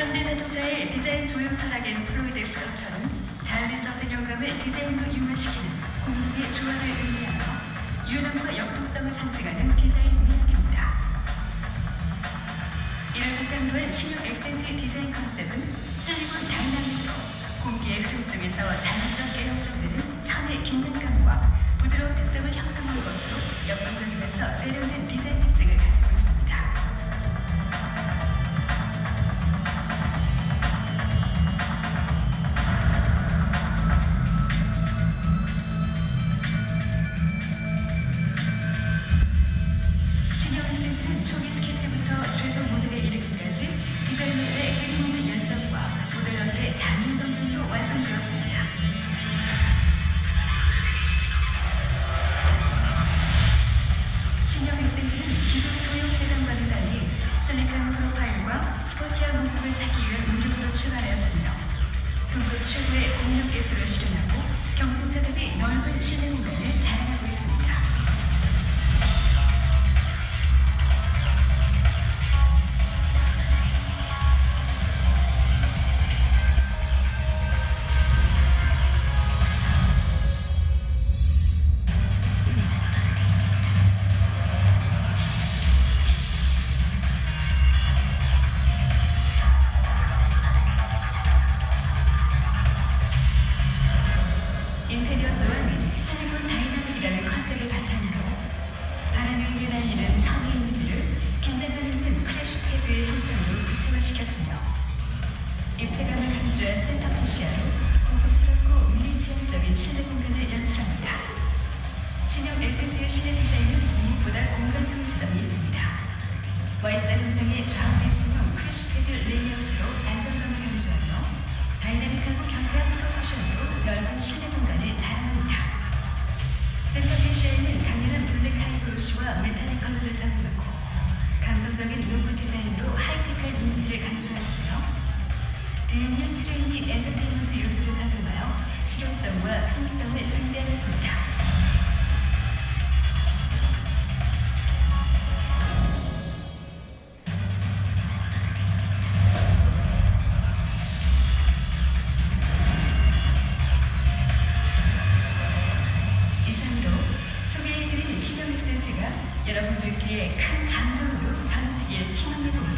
현대자동차의 디자인 조형 철학인 플로이드 스컵처럼 자연에서 얻은 영감을 디자인으로 융화시키는 공중의 조화를 의미하며 유연함과 역동성을 상징하는 디자인 미학입니다. 이를 바탕으로 한 신형 엑센트의 디자인 컨셉은 슬림은 다이나믹으로 공기의 흐름 속에서 자연스럽게 형성되는 천의 긴장감과 부드러운 특성을 형 Thank you. 시켰으며 입체감을 강조한 센터피시아로 고급스럽고 미니치형적인 실내 공간을 연출합니다. 신형 에센트의 실내 디자인은 무엇보다 공간 효율성이 있습니다. Y자 형상의 좌우 대칭형 크래쉬 패드 레이아웃으로 안정감을 강조하며 다이나믹하고 경쾌한 프로포션으로 넓은 실내 공간을 자랑합니다. 센터피시에는 강렬한 블랙 하이그로시와 메탈릭 컬러를 적용하고 감성적인 노브 디자인 뮤지컬 이미지를 강조하였으며 대용량 트레이닝 엔터테인먼트 요소를 작용하여 실용성과 편의성을 증대하였습니다. 여러분들께 큰 감동으로 전해지길 희망해봅니다.